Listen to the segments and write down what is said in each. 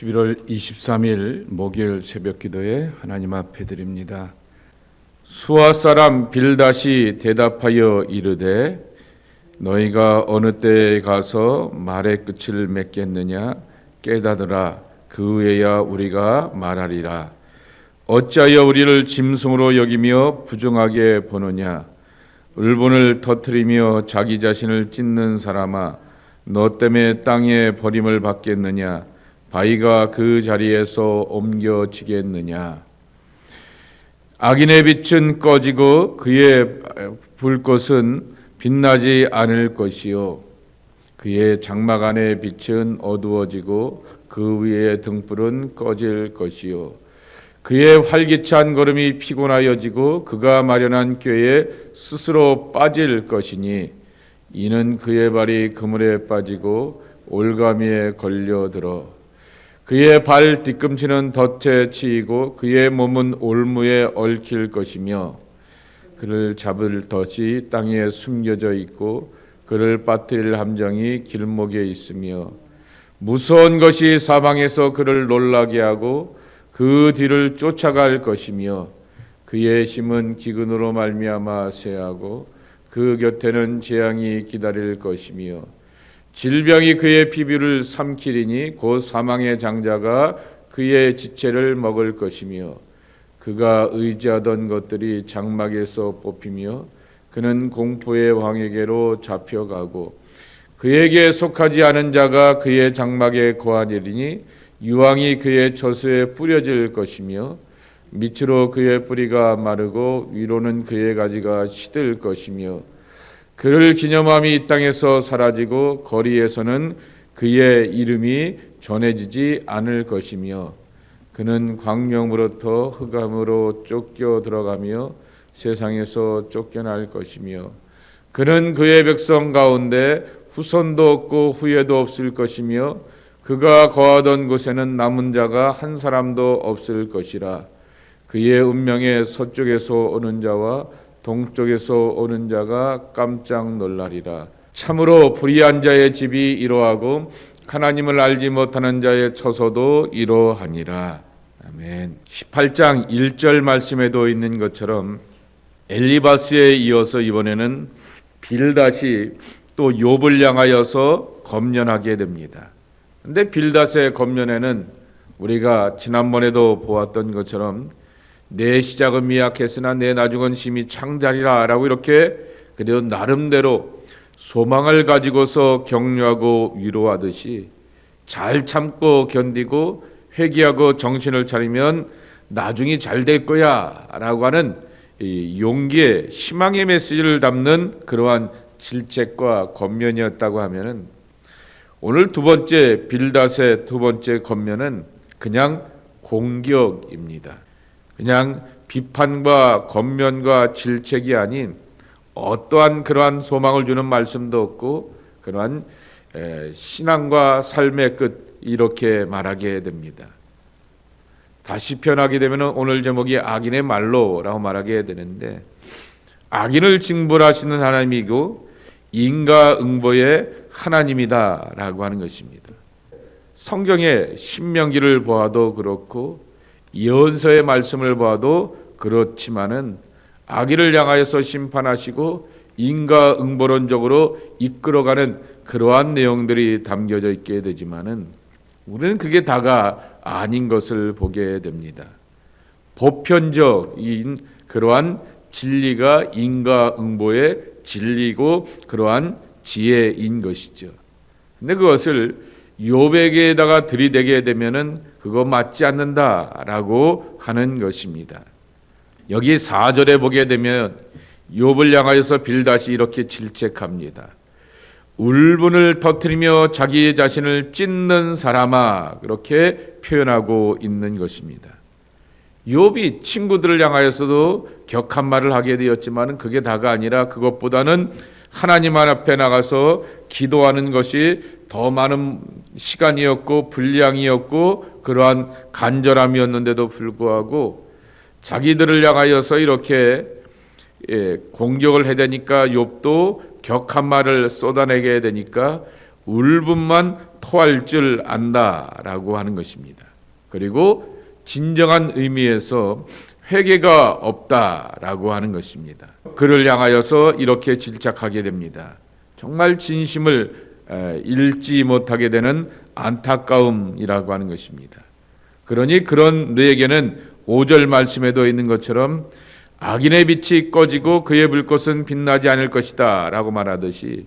11월 23일 목요일 새벽 기도에 하나님 앞에 드립니다. 수아 사람 빌다시 대답하여 이르되 너희가 어느 때에 가서 말의 끝을 맺겠느냐? 깨닫으라. 그 후에야 우리가 말하리라. 어찌하여 우리를 짐승으로 여기며 부정하게 보느냐? 울분을 터뜨리며 자기 자신을 찢는 사람아 너 때문에 땅에 버림을 받겠느냐 바위가 그 자리에서 옮겨지겠느냐? 악인의 빛은 꺼지고 그의 불꽃은 빛나지 않을 것이요. 그의 장막 안의 빛은 어두워지고 그 위의 등불은 꺼질 것이요. 그의 활기찬 걸음이 피곤하여지고 그가 마련한 꾀에 스스로 빠질 것이니 이는 그의 발이 그물에 빠지고 올가미에 걸려들어 그의 발 뒤꿈치는 덫에 치이고 그의 몸은 올무에 얽힐 것이며 그를 잡을 덫이 땅에 숨겨져 있고 그를 빠뜨릴 함정이 길목에 있으며 무서운 것이 사방에서 그를 놀라게 하고 그 뒤를 쫓아갈 것이며 그의 힘은 기근으로 말미암아 쇠하고 그 곁에는 재앙이 기다릴 것이며 질병이 그의 피부를 삼키리니 곧 사망의 장자가 그의 지체를 먹을 것이며 그가 의지하던 것들이 장막에서 뽑히며 그는 공포의 왕에게로 잡혀가고 그에게 속하지 않은 자가 그의 장막에 거하리니 유황이 그의 처수에 뿌려질 것이며 밑으로 그의 뿌리가 마르고 위로는 그의 가지가 시들 것이며 그를 기념함이 이 땅에서 사라지고 거리에서는 그의 이름이 전해지지 않을 것이며 그는 광명으로부터 흑암으로 쫓겨 들어가며 세상에서 쫓겨날 것이며 그는 그의 백성 가운데 후손도 없고 후예도 없을 것이며 그가 거하던 곳에는 남은 자가 한 사람도 없을 것이라. 그의 운명에 서쪽에서 오는 자와 동쪽에서 오는 자가 깜짝 놀라리라. 참으로 불의한 자의 집이 이러하고 하나님을 알지 못하는 자의 처소도 이러하니라. 아멘. 18장 1절 말씀에도 있는 것처럼 엘리바스에 이어서 이번에는 빌닷이 또 욥을 향하여서 검련하게 됩니다. 근데 빌닷의 검련에는 우리가 지난번에도 보았던 것처럼 내 시작은 미약했으나 내 나중은 심히 창달이라라고 이렇게 그래도 나름대로 소망을 가지고서 격려하고 위로하듯이 잘 참고 견디고 회개하고 정신을 차리면 나중이 잘 될 거야라고 하는 이 용기의 희망의 메시지를 담는 그러한 질책과 겉면이었다고 하면은 오늘 두 번째 빌닷의 두 번째 겉면은 그냥 공격입니다. 그냥 비판과 겉면과 질책이 아닌 어떠한 그러한 소망을 주는 말씀도 없고 그러한 신앙과 삶의 끝 이렇게 말하게 됩니다. 다시 표현하게 되면 오늘 제목이 악인의 말로라고 말하게 되는데 악인을 징벌하시는 하나님이고 인과응보의 하나님이다라고 하는 것입니다. 성경의 신명기를 보아도 그렇고 예언서의 말씀을 보아도 그렇지만은 악인을 향하여서 심판하시고 인과 응보론적으로 이끌어가는 그러한 내용들이 담겨져 있게 되지만은 우리는 그게 다가 아닌 것을 보게 됩니다. 보편적인 그러한 진리가 인과 응보의 진리고 그러한 지혜인 것이죠. 근데 그것을 요백에다가 들이대게 되면은 그거 맞지 않는다라고 하는 것입니다. 여기 4절에 보게 되면 욥을 향하여서 빌다시 이렇게 질책합니다. 울분을 터뜨리며 자기 자신을 찢는 사람아 그렇게 표현하고 있는 것입니다. 욥이 친구들을 향하여서도 격한 말을 하게 되었지만 그게 다가 아니라 그것보다는 하나님 앞에 나가서 기도하는 것이 더 많은 시간이었고 분량이었고 그러한 간절함이었는데도 불구하고 자기들을 향하여서 이렇게 예, 공격을 해대니까 욥도 격한 말을 쏟아내게 되니까 울분만 토할 줄 안다라고 하는 것입니다. 그리고 진정한 의미에서 회개가 없다라고 하는 것입니다. 그를 향하여서 이렇게 질책하게 됩니다. 정말 진심을 에, 잃지 못하게 되는 안타까움이라고 하는 것입니다. 그러니 그런 너에게는 5절 말씀에도 있는 것처럼 악인의 빛이 꺼지고 그의 불꽃은 빛나지 않을 것이다 라고 말하듯이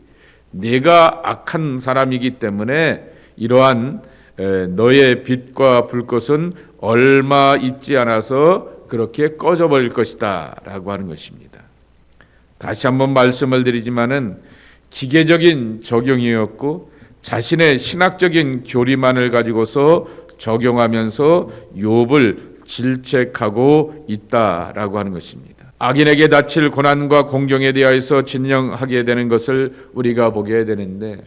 내가 악한 사람이기 때문에 이러한 에, 너의 빛과 불꽃은 얼마 있지 않아서 그렇게 꺼져버릴 것이다 라고 하는 것입니다. 다시 한번 말씀을 드리지만은 기계적인 적용이었고 자신의 신학적인 교리만을 가지고서 적용하면서 욥을 질책하고 있다라고 하는 것입니다. 악인에게 닥칠 고난과 공경에 대하여서 진영하게 되는 것을 우리가 보게 되는데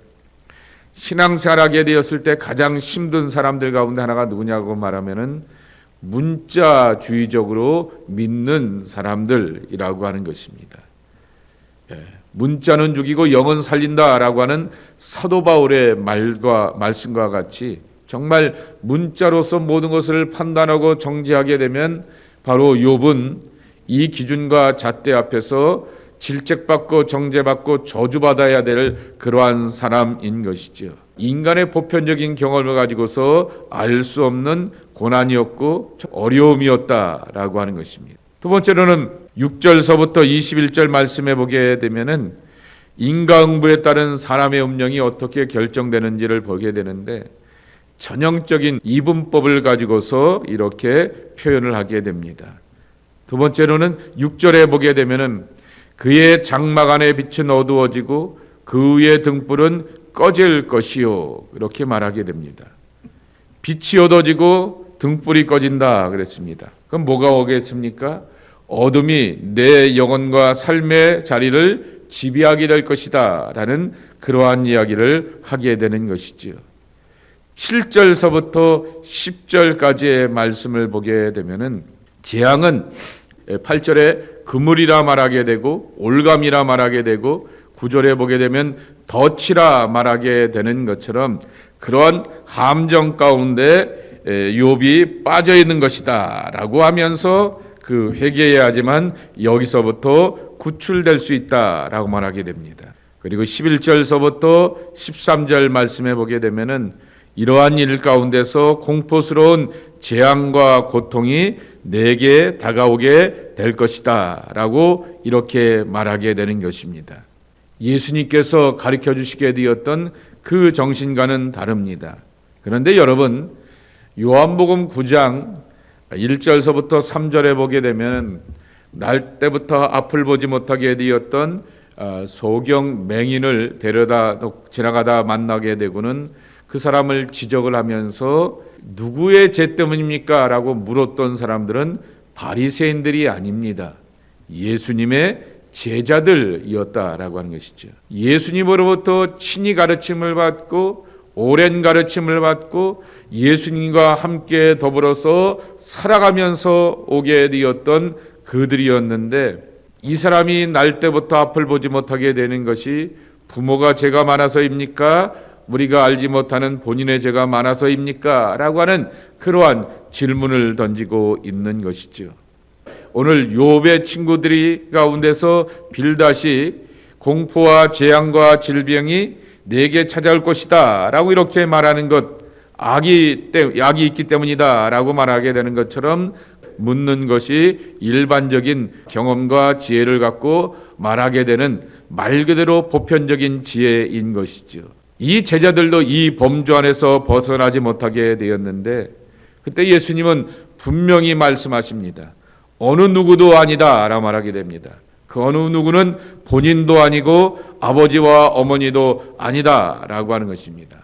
신앙생활하게 되었을 때 가장 힘든 사람들 가운데 하나가 누구냐고 말하면은 문자주의적으로 믿는 사람들이라고 하는 것입니다. 예, 문자는 죽이고 영은 살린다라고 하는 사도 바울의 말과 말씀과 같이 정말 문자로서 모든 것을 판단하고 정지하게 되면 바로 욥은 이 기준과 잣대 앞에서 질책받고 정죄받고 저주받아야 될 그러한 사람인 것이죠. 인간의 보편적인 경험을 가지고서 알 수 없는 고난이었고 어려움이었다라고 하는 것입니다. 두 번째로는 6절서부터 21절 말씀해 보게 되면은 인과응보에 따른 사람의 운명이 어떻게 결정되는지를 보게 되는데 전형적인 이분법을 가지고서 이렇게 표현을 하게 됩니다. 두 번째로는 6절에 보게 되면은 그의 장막 안에 빛은 어두워지고 그 위의 등불은 꺼질 것이요 이렇게 말하게 됩니다. 빛이 어두워지고 등불이 꺼진다 그랬습니다. 그럼 뭐가 오겠습니까? 어둠이 내 영혼과 삶의 자리를 지배하게 될 것이다 라는 그러한 이야기를 하게 되는 것이지요. 7절서부터 10절까지의 말씀을 보게 되면은 재앙은 8절에 그물이라 말하게 되고 올감이라 말하게 되고 9절에 보게 되면 덫이라 말하게 되는 것처럼 그러한 함정 가운데 욥이 빠져 있는 것이다라고 하면서 그 회개해야 하지만 여기서부터 구출될 수 있다라고 말하게 됩니다. 그리고 11절서부터 13절 말씀해 보게 되면은 이러한 일 가운데서 공포스러운 재앙과 고통이 내게 다가오게 될 것이다 라고 이렇게 말하게 되는 것입니다. 예수님께서 가르쳐 주시게 되었던 그 정신과는 다릅니다. 그런데 여러분 요한복음 9장 1절서부터 3절에 보게 되면 날 때부터 앞을 보지 못하게 되었던 어, 소경 맹인을 데려다 지나가다 만나게 되고는 그 사람을 지적을 하면서 누구의 죄 때문입니까? 라고 물었던 사람들은 바리새인들이 아닙니다. 예수님의 제자들이었다라고 하는 것이죠. 예수님으로부터 친히 가르침을 받고 오랜 가르침을 받고 예수님과 함께 더불어서 살아가면서 오게 되었던 그들이었는데 이 사람이 날 때부터 앞을 보지 못하게 되는 것이 부모가 죄가 많아서입니까? 우리가 알지 못하는 본인의 죄가 많아서입니까? 라고 하는 그러한 질문을 던지고 있는 것이죠. 오늘 욥의 친구들이 가운데서 빌다시 공포와 재앙과 질병이 내게 찾아올 것이다 라고 이렇게 말하는 것 악이 때 악이 있기 때문이다 라고 말하게 되는 것처럼 묻는 것이 일반적인 경험과 지혜를 갖고 말하게 되는 말 그대로 보편적인 지혜인 것이죠. 이 제자들도 이 범주 안에서 벗어나지 못하게 되었는데 그때 예수님은 분명히 말씀하십니다. 어느 누구도 아니다 라 말하게 됩니다. 그 어느 누구는 본인도 아니고 아버지와 어머니도 아니다라고 하는 것입니다.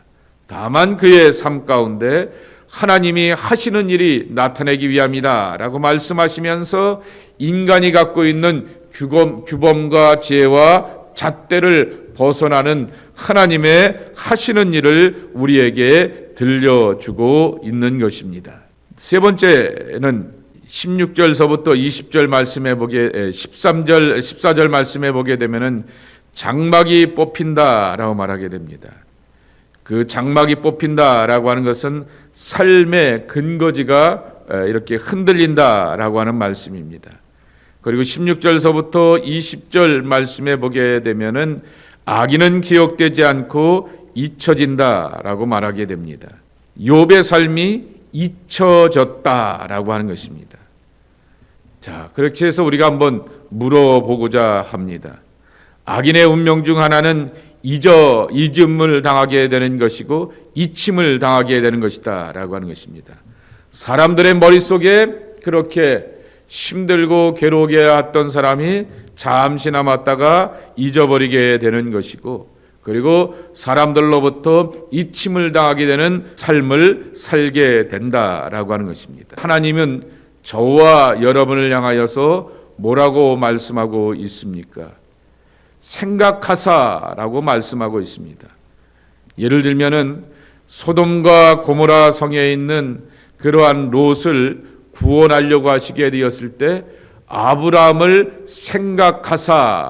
다만 그의 삶 가운데 하나님이 하시는 일이 나타내기 위함이다라고 말씀하시면서 인간이 갖고 있는 규범, 규범과 지혜와 잣대를 벗어나는 하나님의 하시는 일을 우리에게 들려주고 있는 것입니다. 세 번째는 16절서부터 20절 말씀해 보게 13절 14절 말씀해 보게 되면은 장막이 뽑힌다라고 말하게 됩니다. 그 장막이 뽑힌다라고 하는 것은 삶의 근거지가 에, 이렇게 흔들린다라고 하는 말씀입니다. 그리고 16절서부터 20절 말씀에 보게 되면은 악인은 기억되지 않고 잊혀진다라고 말하게 됩니다. 욥의 삶이 잊혀졌다라고 하는 것입니다. 자, 그렇게 해서 우리가 한번 물어보고자 합니다. 악인의 운명 중 하나는 잊어 잊음을 당하게 되는 것이고 잊힘을 당하게 되는 것이다 라고 하는 것입니다. 사람들의 머릿속에 그렇게 힘들고 괴로우게 했던 사람이 잠시 남았다가 잊어버리게 되는 것이고 그리고 사람들로부터 잊힘을 당하게 되는 삶을 살게 된다라고 하는 것입니다. 하나님은 저와 여러분을 향하여서 뭐라고 말씀하고 있습니까? 생각하사라고 말씀하고 있습니다. 예를 들면은 소돔과 고모라 성에 있는 그러한 롯을 구원하려고 하시게 되었을 때 아브라함을 생각하사라고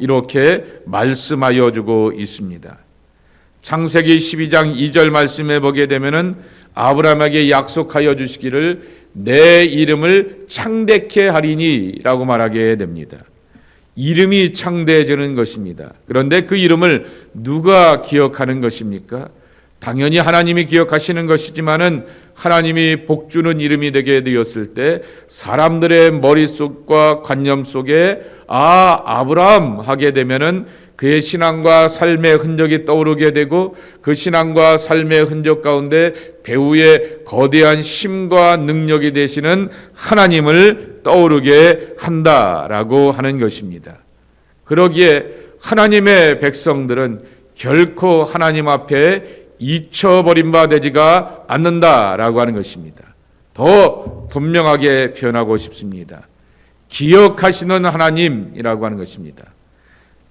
이렇게 말씀하여 주고 있습니다. 창세기 12장 2절 말씀에 보게 되면은 아브라함에게 약속하여 주시기를 내 이름을 창대케 하리니라고 말하게 됩니다. 이름이 창대해지는 것입니다. 그런데 그 이름을 누가 기억하는 것입니까? 당연히 하나님이 기억하시는 것이지만은 하나님이 복주는 이름이 되게 되었을 때 사람들의 머릿속과 관념 속에 아 아브라함 하게 되면은 그의 신앙과 삶의 흔적이 떠오르게 되고 그 신앙과 삶의 흔적 가운데 배우의 거대한 힘과 능력이 되시는 하나님을 떠오르게 한다라고 하는 것입니다. 그러기에 하나님의 백성들은 결코 하나님 앞에 잊혀버린 바 되지가 않는다라고 하는 것입니다. 더 분명하게 표현하고 싶습니다. 기억하시는 하나님이라고 하는 것입니다.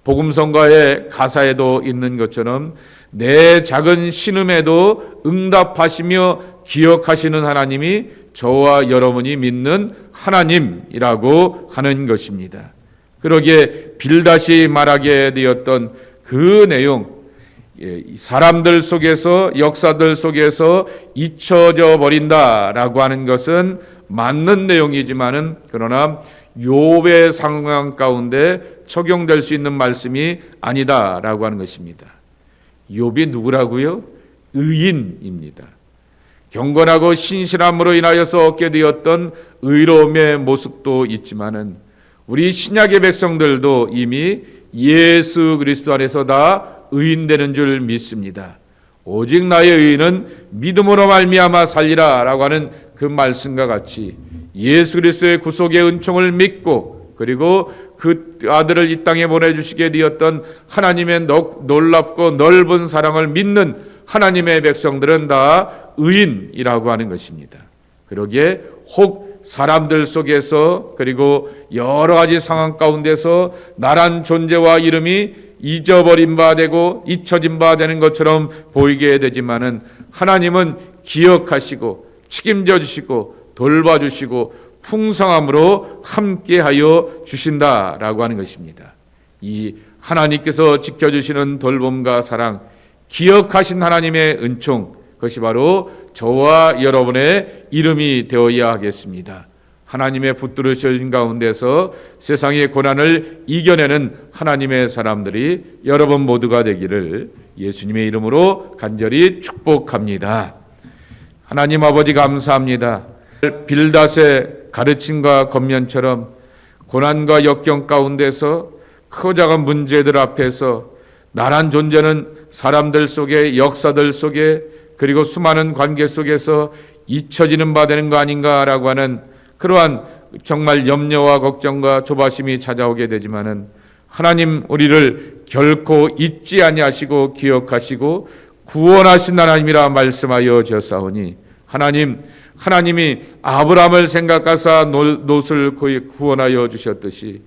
복음성가의 가사에도 있는 것처럼 내 작은 신음에도 응답하시며 기억하시는 하나님이 저와 여러분이 믿는 하나님이라고 하는 것입니다. 그러기에 빌다시 말하게 되었던 그 내용, 예, 사람들 속에서 역사들 속에서 잊혀져 버린다라고 하는 것은 맞는 내용이지만은 그러나 욥의 상황 가운데 적용될 수 있는 말씀이 아니다라고 하는 것입니다. 욥이 누구라고요? 의인입니다. 경건하고 신실함으로 인하여서 얻게 되었던 의로움의 모습도 있지만은 우리 신약의 백성들도 이미 예수 그리스도 안에서 다 의인 되는 줄 믿습니다. 오직 나의 의인은 믿음으로 말미암아 살리라라고 하는 그 말씀과 같이 예수 그리스도의 구속의 은총을 믿고 그리고 그 아들을 이 땅에 보내주시게 되었던 하나님의 놀랍고 넓은 사랑을 믿는 하나님의 백성들은 다 의인이라고 하는 것입니다. 그러기에 혹 사람들 속에서 그리고 여러 가지 상황 가운데서 나란 존재와 이름이 잊어버린 바 되고 잊혀진 바 되는 것처럼 보이게 되지만은 하나님은 기억하시고 책임져 주시고 돌봐주시고 풍성함으로 함께하여 주신다라고 하는 것입니다. 이 하나님께서 지켜주시는 돌봄과 사랑, 기억하신 하나님의 은총, 그것이 바로 저와 여러분의 이름이 되어야 하겠습니다. 하나님의 붙들으신 가운데서 세상의 고난을 이겨내는 하나님의 사람들이 여러분 모두가 되기를 예수님의 이름으로 간절히 축복합니다. 하나님 아버지 감사합니다. 빌닷의 가르침과 겉면처럼 고난과 역경 가운데서 크고 작은 문제들 앞에서 나란 존재는 사람들 속에 역사들 속에 그리고 수많은 관계 속에서 잊혀지는 바 되는 거 아닌가라고 하는 그러한 정말 염려와 걱정과 조바심이 찾아오게 되지만은 하나님 우리를 결코 잊지 아니하시고 기억하시고 구원하신 하나님이라 말씀하여 주사오니 하나님 하나님이 아브라함을 생각하사 롯을 구원하여 주셨듯이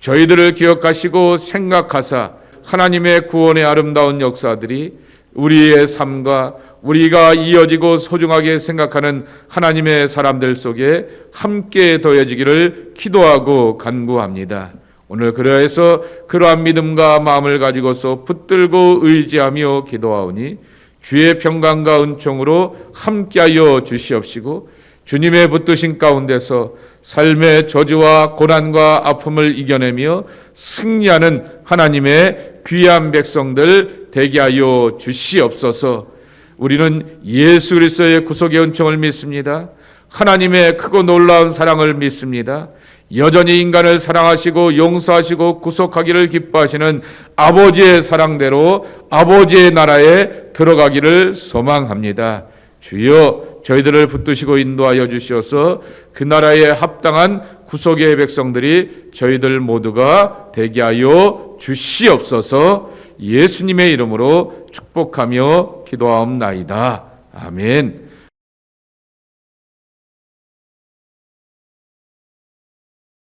저희들을 기억하시고 생각하사 하나님의 구원의 아름다운 역사들이 우리의 삶과 우리가 이어지고 소중하게 생각하는 하나님의 사람들 속에 함께 더해지기를 기도하고 간구합니다. 오늘 그러해서 그러한 믿음과 마음을 가지고서 붙들고 의지하며 기도하오니 주의 평강과 은총으로 함께하여 주시옵시고 주님의 붙드신 가운데서 삶의 저주와 고난과 아픔을 이겨내며 승리하는 하나님의 귀한 백성들 되게 하여 주시옵소서. 우리는 예수 그리스도의 구속의 은총을 믿습니다. 하나님의 크고 놀라운 사랑을 믿습니다. 여전히 인간을 사랑하시고 용서하시고 구속하기를 기뻐하시는 아버지의 사랑대로 아버지의 나라에 들어가기를 소망합니다. 주여 저희들을 붙드시고 인도하여 주시어서 그 나라에 합당한 구속의 백성들이 저희들 모두가 되게 하여 주시옵소서 예수님의 이름으로 축복하며 기도하옵나이다. 아멘.